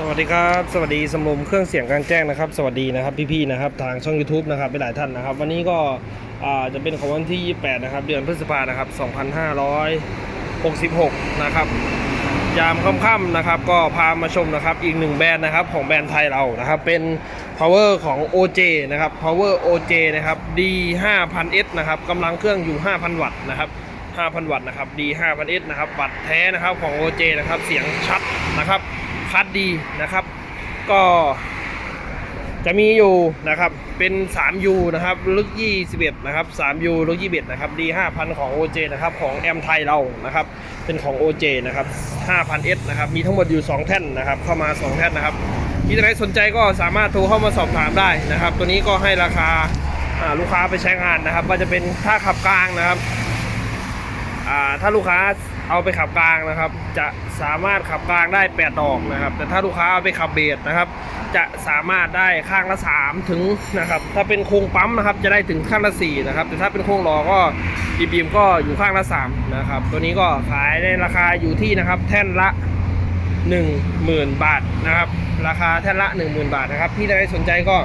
สวัสดีครับ สวัสดีสมรมเครื่องเสียงกลางแจ้งนะครับ สวัสดีนะครับพี่ๆนะครับทางช่อง YouTube นะครับไปหลายท่านนะครับ วันนี้ก็จะเป็นของวันที่ 28 นะครับ เดือนพฤษภานะครับ 2566 นะครับยามค่ำๆนะครับ ก็พามาชมนะครับอีกหนึ่งแบรนด์นะครับของแบรนด์ไทยเรานะครับ เป็น power ของ OJ นะครับ power OJ นะครับ D 5000S นะครับกำลังเครื่องอยู่ 5,000 วัตต์นะครับ 5,000 วัตต์นะครับ D 5000S นะครับวัตต์แท้นะครับของ OJ นะครับเสียงชัดนะครับ คัดดีนะครับ ก็จะมีอยู่นะครับเป็น 3U นะครับลึก 21 นะครับ 3U ลึก 21 นะครับ D 5000 ของ OJ นะครับของแอมไทยเรานะครับเป็นของ OJ นะครับ 5000S นะครับมีทั้งหมดอยู่ 2 แท่นนะครับเข้ามา 2 แท่นนะครับที่ใครสนใจก็สามารถโทรเข้ามาสอบถามได้นะครับ ตัวนี้ก็ให้ราคาลูกค้าไปใช้งานนะครับว่าจะเป็นค่าขับกลางนะครับถ้าลูกค้า เอาไปขับกลางนะครับ จะสามารถขับกลางได้ 8 ดอกนะครับ แต่ถ้าลูกค้าเอาไปขับเบสนะครับ จะสามารถได้ข้างละ 3 ถึงนะครับ ถ้าเป็นโครงปั๊มนะครับจะได้ถึงข้างละ 4 นะครับ แต่ถ้าเป็นโครงล้อก็บีมก็อยู่ข้างละ 3 นะครับ ตัวนี้ก็ขายในราคาอยู่ที่นะครับ แท่นละ 10,000 บาทนะครับ ราคาแท่นละ 10,000 บาทนะครับที่ใดสนใจก็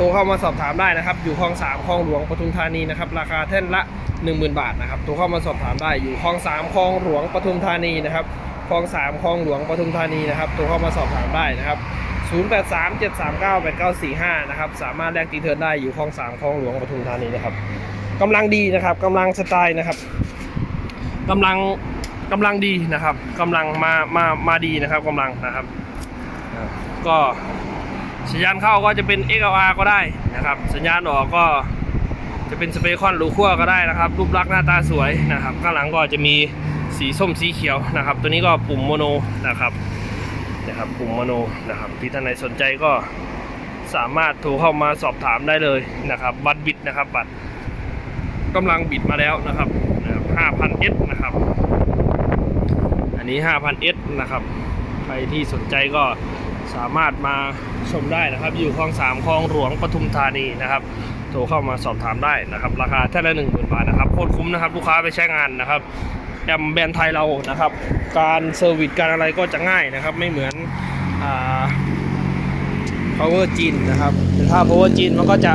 ทรเข้ามาสอบถามได้นะครับ อยู่คลอง3คลองหลวงปทุมธานีนะครับ ราคาแท่นละ 10,000 บาทนะครับโทรเข้ามาสอบถามได้อยู่คลอง3คลองหลวงปทุมธานีนะครับคลอง3คลองหลวงปทุมธานีนะครับโทรเข้ามาสอบถามได้นะครับ 0837398945 นะครับ สามารถแลกตีเทิร์นได้อยู่คลอง3คลองหลวงปทุมธานีนะครับกำลังดีนะครับกำลังสไตล์นะครับกำลังกำลังดีนะครับกำลังมามามาดีนะครับกำลังนะครับ ก็ สัญญาณเข้าก็จะเป็น XLR ก็ได้นะครับ สัญญาณออกก็จะเป็นสเปรย์คอนรูขั้วก็ได้นะครับ รูปลักษณ์หน้าตาสวยนะครับ ข้างหลังก็จะมีสีส้มสีเขียวนะครับ ตัวนี้ก็ปุ่มโมโนนะครับนะครับปุ่มโมโนนะครับที่ท่านใดสนใจก็สามารถโทรเข้ามาสอบถามได้เลยนะครับบัตรบิดนะครับบัตรกำลังบิดมาแล้วนะครับนะครับ 5,000S นะครับ อันนี้ 5,000S นะครับ ใครที่สนใจก็ สามารถมาชมได้นะครับ อยู่คลองสามคลองหลวงปทุมธานีนะครับโทรเข้ามาสอบถามได้นะครับ ราคาแท่ละหนึ่งหมื่นบาทนะครับโคตรคุ้มนะครับลูกค้าไปใช้งานนะครับแอมแบรนด์ไทยเรานะครับ การเซอร์วิสการอะไรก็จะง่ายนะครับ ไม่เหมือนอ่า power จีนนะครับแต่ถ้า power จีนมันก็จะ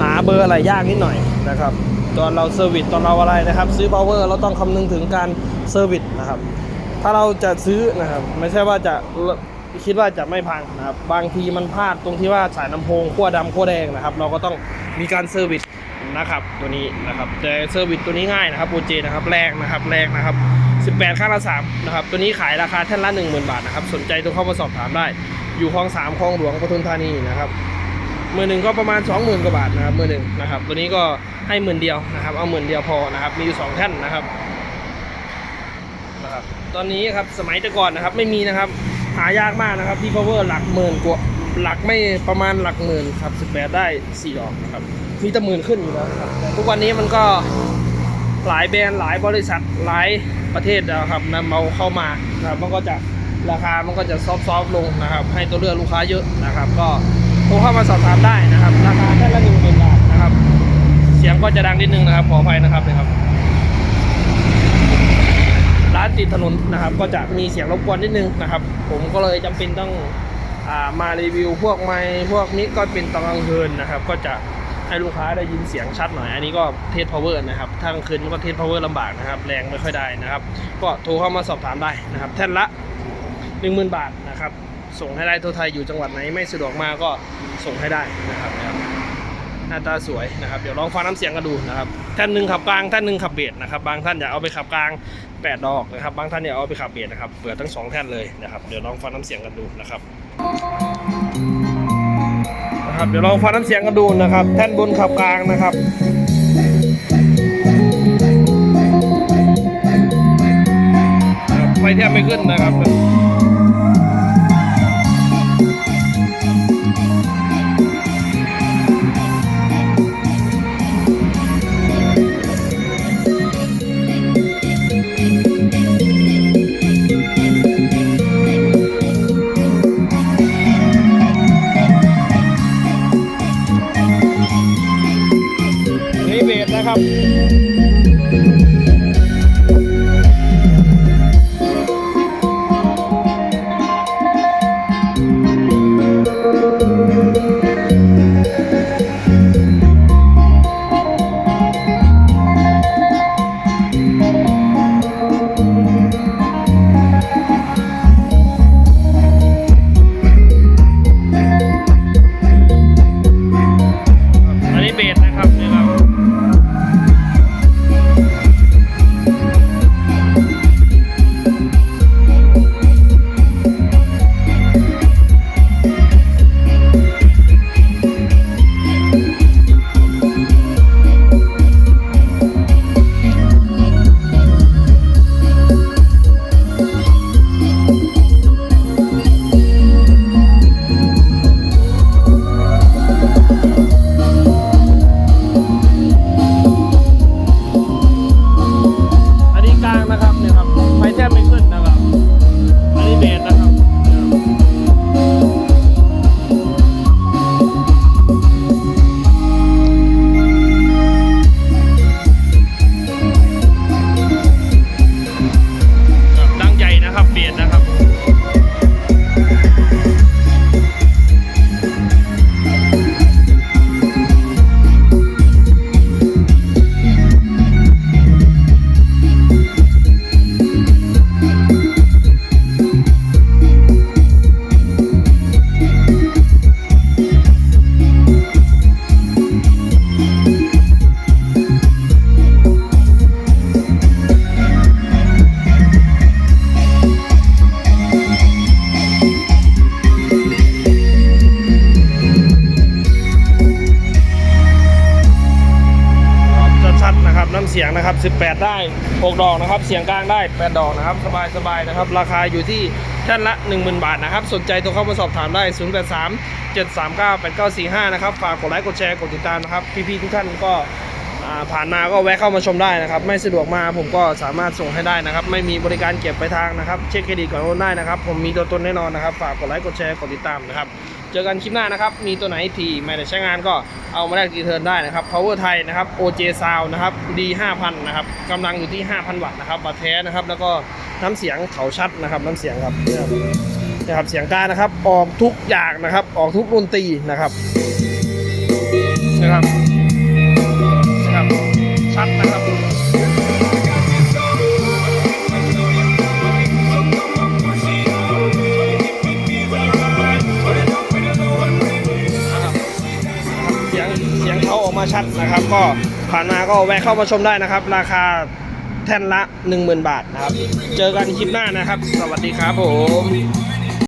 หาเบอร์อะไรยากนิดหน่อยนะครับตอนเราเซอร์วิสตอนเราอะไรนะครับ ซื้อ power เราต้องคำนึงถึงการเซอร์วิสนะครับ ถ้าเราจะซื้อนะครับ ไม่ใช่ว่าจะ คิดว่าจะไม่พังนะครับบางทีมันพลาดตรงที่ว่าสายลำโพงขั้วดำขั้วแดงนะครับ เราก็ต้องมีการเซอร์วิสนะครับตัวนี้นะครับแต่เซอร์วิสตัวนี้ง่ายนะครับโอเจนะครับแรงนะครับแรงนะครับ 18ข้างละ3นะครับตัวนี้ขายราคาแท่านละ 10,000 บาทนะครับสนใจตัวเข้ามาสอบถามได้ อยู่คลอง3คลองหลวงปทุมธานีนะครับมือหนึ่งก็ประมาณ 20,000กว่าบาทนะครับมือหนึ่งนะครับตัวนี้ก็ให้หมื่นเดียวนะครับเอาหมื่นเดียวพอนะครับมีอยู่สองแท่นนะครับนะครับตอนนี้ครับสมัยแต่ก่อนนะครับไม่มีนะครับ หายากมากนะครับที่ power หลักหมื่นกว่าหลักไม่ประมาณหลักหมื่นครับ18ได้4ดอกนะครับมีแต่หมื่นขึ้นอยู่แล้วครับทุกวันนี้มันก็หลายแบรนด์หลายบริษัทหลายประเทศนะครับนำเอาเข้ามานะครับมันก็จะราคามันก็จะซอฟต์ๆลงนะครับ ให้ตัวเลือกลูกค้าเยอะนะครับ ก็โทรเข้ามาสอบถามได้นะครับ ราคาแค่ละหนึ่งหมื่นบาทนะครับ เสียงก็จะดังนิดนึงนะครับขออภัยนะครับนะครับ ติดถนนนะครับ ก็จะมีเสียงรบกวนนิดนึงนะครับ ผมก็เลยจำเป็นต้องอามารีวิวพวกไม้พวกนี้ก็เป็นตอนกลางคืนนะครับ ก็จะให้ลูกค้าได้ยินเสียงชัดหน่อย อันนี้ก็เทสพาวเวอร์นะครับถ้างคืนก็เทสพาวเวอร์ลำบากนะครับ แรงไม่ค่อยได้นะครับ ก็โทรเข้ามาสอบถามได้นะครับ แท่นละ 10,000 บาทนะครับ ส่งให้ได้ทั่วไทยอยู่จังหวัดไหนไม่สะดวกมาก็ส่งให้ได้นะครับ หน้าตาสวยนะครับ เดี๋ยวลองฟังน้ำเสียงกันดูนะครับ ท่านหนึ่งขับกลาง ท่านหนึ่งขับเบสนะครับ บางท่านอยากเอาไปขับกลาง 8 ดอกนะครับ บางท่านอยากเอาไปขับเบสนะครับ เปิดทั้งสองแท่นเลยนะครับ เดี๋ยวลองฟังน้ำเสียงกันดูนะครับ นะครับ เดี๋ยวลองฟังน้ำเสียงกันดูนะครับ แท่นบนขับกลางนะครับไฟแทบไม่ขึ้นนะครับ ครับ นะครับสียงนะครับ 18 ได้ 6 ดอกนะครับ เสียงกลางได้ 8 ดอกนะครับ สบายๆนะครับ ราคาอยู่ที่ท่านละ 10,000 บาทนะครับ สนใจโทรเข้ามาสอบถามได้ 083 739 8945 นะครับ ฝากกดไลค์ กดแชร์ กดติดตามนะครับ พี่ๆทุกท่านก็ ผ่านมาก็แวะเข้ามาชมได้นะครับ ไม่สะดวกมาผมก็สามารถส่งให้ได้นะครับ ไม่มีบริการเก็บไปทางนะครับ เช็คเครดิตก่อนโอนได้นะครับ ผมมีตัวตนแน่นอนนะครับ ฝากกดไลค์กดแชร์กดติดตามนะครับ เจอกันคลิปหน้านะครับ มีตัวไหนที่ไม่ได้ใช้งานก็เอามาแลกดีเทิร์นได้นะครับ power ไทยนะครับ OJ Sound นะครับ D 5,000นะครับกำลังอยู่ที่ 5,000 วัตต์นะครับบัตรแท้นะครับ แล้วก็น้ำเสียงเขาชัดนะครับ น้ำเสียงครับนะครับเสียงกลารนะครับ ออกทุกอย่างนะครับ ออกทุกดนตรีนะครับนะครับ ชัดนะครับเสียงเสียงเขาออกมาชัดนะครับ ก็ผ่านมาก็แวะเข้ามาชมได้นะครับ ราคาแท่นละ 10,000 บาทนะครับ เจอกันคลิปหน้านะครับ สวัสดีครับผม